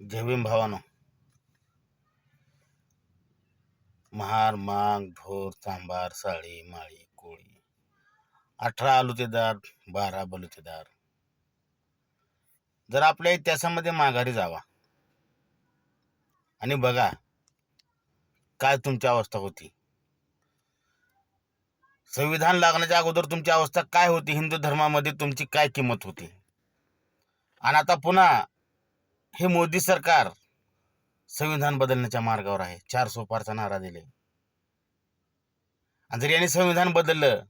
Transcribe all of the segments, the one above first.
जय भीम भावानो। महार मांग ढोर तांबार साळी माळी कोळी अठरा आलुतेदार बारा बलुतेदार। जर आपल्या इतिहासामध्ये माघारी जावा आणि बघा काय तुमची अवस्था होती। संविधान लागण्याच्या अगोदर तुमची अवस्था काय होती? हिंदू धर्मामध्ये तुमची काय किंमत होती? आणि आता पुन्हा हे मोदी सरकार संविधान बदलण्याच्या मार्गावर आहे. चार सोपारचा नारा दिले. आणि जर यांनी संविधान बदललं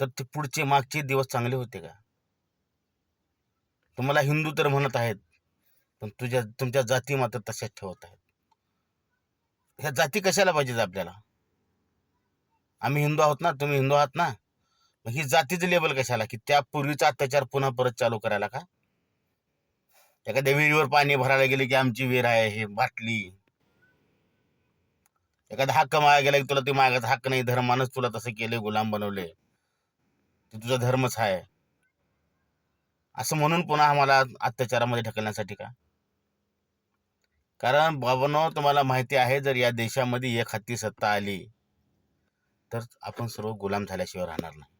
तर ते पुढचे मागचे दिवस चांगले होते का? तुम्हाला हिंदू तर म्हणत आहेत पण तुझ्या तुमच्या जाती मात्र तशाच ठेवत आहेत. ह्या जाती कशाला पाहिजेत आपल्याला? आम्ही हिंदू आहोत ना तुम्ही हिंदू आहात ना? मग ही जातीचं लेबल कशाला? की त्या पूर्वीचा अत्याचार पुन्हा परत चालू करायला का? एखाद्या विहिरीवर पाणी भरायला गेले की आमची विहीर आहे हे बाटली. एखादा हक्क मागा गेला की तुला ते मागायचा हक्क नाही धर्मानच तुला तसं केले गुलाम बनवले ते तुझा धर्मच आहे. असं म्हणून पुन्हा आम्हाला अत्याचारामध्ये ढकलण्यासाठी का? कारण बाबांनो तुम्हाला माहिती आहे जर या देशामध्ये एक हत्ती सत्ता आली तर आपण सर्व गुलाम झाल्याशिवाय राहणार नाही.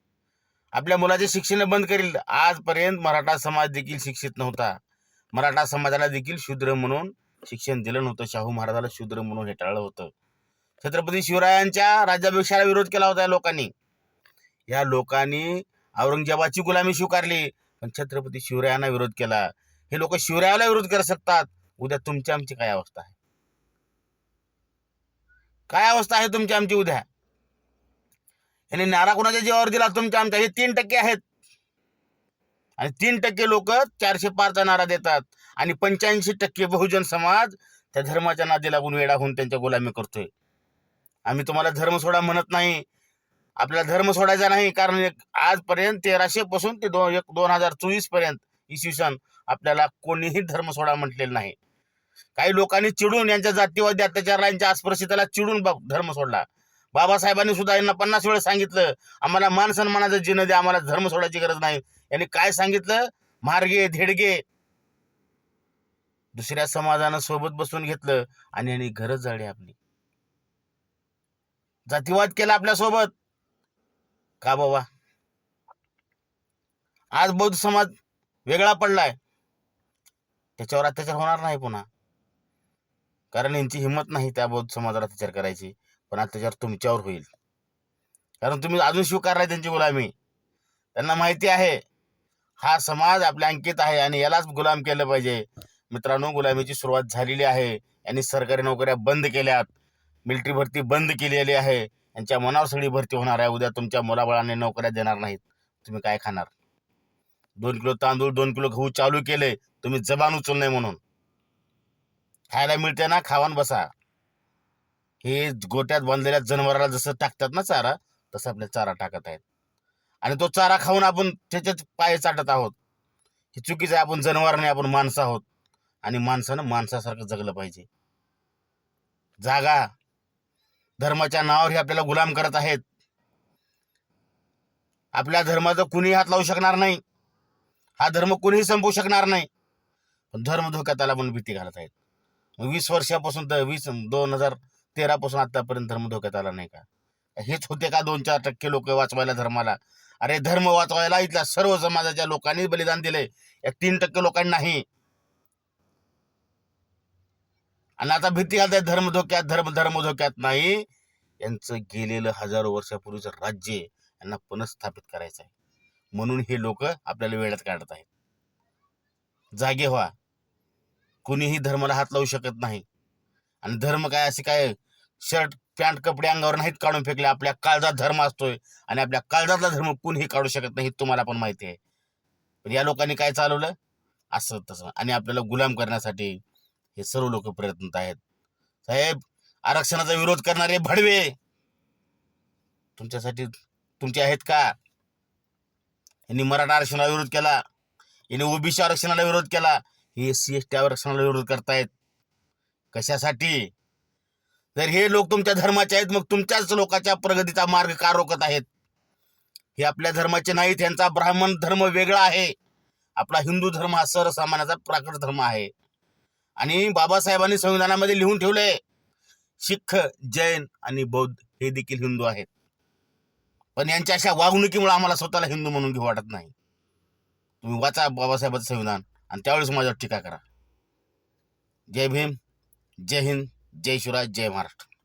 आपल्या मुलाचे शिक्षण बंद करील. आजपर्यंत मराठा समाज देखील शिक्षित नव्हता. मराठा समाजाला देखील शूद्र म्हणून शिक्षण दिलं नव्हतं. शाहू महाराजाला शूद्र म्हणून हेटाळलं होतं. छत्रपती शिवरायांच्या राज्याभिषेकाला विरोध केला होता या लोकांनी. या लोकांनी औरंगजेबाची गुलामी स्वीकारली पण छत्रपती शिवरायांना विरोध केला. हे लोक शिवरायाला विरोध करू शकतात. उद्या तुमची आमची काय अवस्था आहे? काय अवस्था आहे तुमची आमची उद्या? यांनी नारा कोणाच्या जीवावर दिला? तुमच्या आमच्या हे तीन टक्के आहेत. आणि तीन टक्के लोक चारशे पारचा नारा देतात. आणि पंच्याऐंशी टक्के बहुजन समाज त्या धर्माच्या नादी लागून वेडा होऊन त्यांच्या गुलामी करतोय. आम्ही तुम्हाला धर्म सोडा म्हणत नाही. आपल्याला धर्म सोडायचा नाही. कारण एक आजपर्यंत तेराशे पासून ते दोन एक दोन हजार चोवीसपर्यंत इसवी सन आपल्याला कोणीही धर्म सोडा म्हटलेलं नाही. काही लोकांनी चिडून यांच्या जातीवादी अत्याचाराला यांच्या अस्पृश्यतेला चिडून धर्म सोडला. बाबासाहेबांनी सुद्धा यांना पन्नास वेळा सांगितलं आम्हाला मान सन्मानाचं जिनं द्या आम्हाला धर्म सोडायची गरज नाही. यांनी काय सांगितलं? मार्गे धेडगे. दुसऱ्या समाजानं सोबत बसून घेतलं आणि यांनी घरच जाळली आपली. जातीवाद केला आपल्यासोबत का बाबा? आज बौद्ध समाज वेगळा पडलाय. त्याच्यावर अत्याचार होणार नाही पुन्हा. कारण यांची हिंमत नाही त्या बौद्ध समाजाला अत्याचार करायची. पण अत्याचार तुमच्यावर होईल. कारण तुम्ही अजून स्वीकारलाय त्यांची गुलामी. त्यांना माहिती आहे हा समाज आपल्या अंकित आहे आणि यालाच गुलाम केलं पाहिजे. मित्रांनो गुलामीची सुरुवात झालेली आहे. यांनी सरकारी नोकऱ्या बंद केल्यात. मिलिटरी भरती बंद केलेली आहे. यांच्या मनावर सगळी भरती होणार आहे. उद्या तुमच्या मुलाबळाने नोकऱ्या देणार नाहीत. तुम्ही काय खाणार? दोन किलो तांदूळ दोन किलो गहू चालू केले. तुम्ही जबान उचल नाही म्हणून. खायला मिळते ना? खावान बसा. हे गोट्यात बांधलेल्या जनावराला जसं टाकतात ना चारा तसं आपल्या चारा टाकत आहेत. आणि तो चारा खाऊन आपण त्याच्यात पाय चाटत आहोत. हे चुकीचं आहे आपण जनावर नाही आपण माणसं आहोत. आणि माणसानं माणसासारखं जगलं पाहिजे. जागा धर्माच्या नावावर हे आपल्याला गुलाम करत आहेत. आपल्या धर्माचं कुणीही हात लावू शकणार नाही. हा धर्म कुणीही संपवू शकणार नाही. पण धर्म धोक्यात आला म्हणून भीती घालत आहेत. वीस वर्षापासून तर वीस दोन हजार तेरा पासून आतापर्यंत धर्म धोक्यात आला नाही का? हेच होते का दोन चार टक्के लोक वाचवायला धर्माला? अरे धर्म वाचवायला इथल्या सर्व समाजाच्या लोकांनी बलिदान दिले या तीन टक्के लोकांनी नाही. आणि आता भीती आता धर्म धोक्यात धर्म धर्म धोक्यात नाही. यांचं गेलेलं हजारो वर्षापूर्वीचं राज्य यांना पुनर्स्थापित करायचं आहे. म्हणून हे लोक आपल्याला वेळात काढत आहेत. जागे व्हा. कुणीही धर्माला हात लावू शकत नाही. आणि धर्म काय असे काय शर्ट पॅन्ट कपडे अंगावर नाहीत काढून फेकले. आपल्या काळजात धर्म असतोय आणि आपल्या काळजातला धर्म कुणीही काढू शकत नाही हे तुम्हाला पण माहिती आहे. पण या लोकांनी काय चालवलं? असं तसं. आणि आपल्याला गुलाम करण्यासाठी हे सर्व लोक प्रयत्न आहेत. साहेब आरक्षणाचा विरोध करणारे भडवे! तुमच्यासाठी तुमचे आहेत का? यांनी मराठा आरक्षणाला विरोध केला. यांनी ओबीसी आरक्षणाला विरोध केला. हे सी एस टी आरक्षणाला विरोध करतायत. कशासाठी? जर हे लोक तुमच्या धर्माचे आहेत मग तुमच्याच लोकांच्या प्रगतीचा मार्ग का रोखत आहेत? हे आपल्या धर्माचे नाहीत यांचा ब्राह्मण धर्म वेगळा आहे. आपला हिंदू धर्म हा सर्वसामान्याचा प्राकृत धर्म आहे. आणि बाबासाहेबांनी संविधानामध्ये लिहून ठेवलंय शिख जैन आणि बौद्ध हे देखील हिंदू आहेत. पण यांच्या अशा वागणुकीमुळे आम्हाला स्वतःला हिंदू म्हणून घेऊ वाटत नाही. तुम्ही वाचा बाबासाहेबांचं संविधान आणि त्यावेळेस माझ्यावर टीका करा. जय भीम जय हिंद. जय शिवराज जय महाराष्ट्र.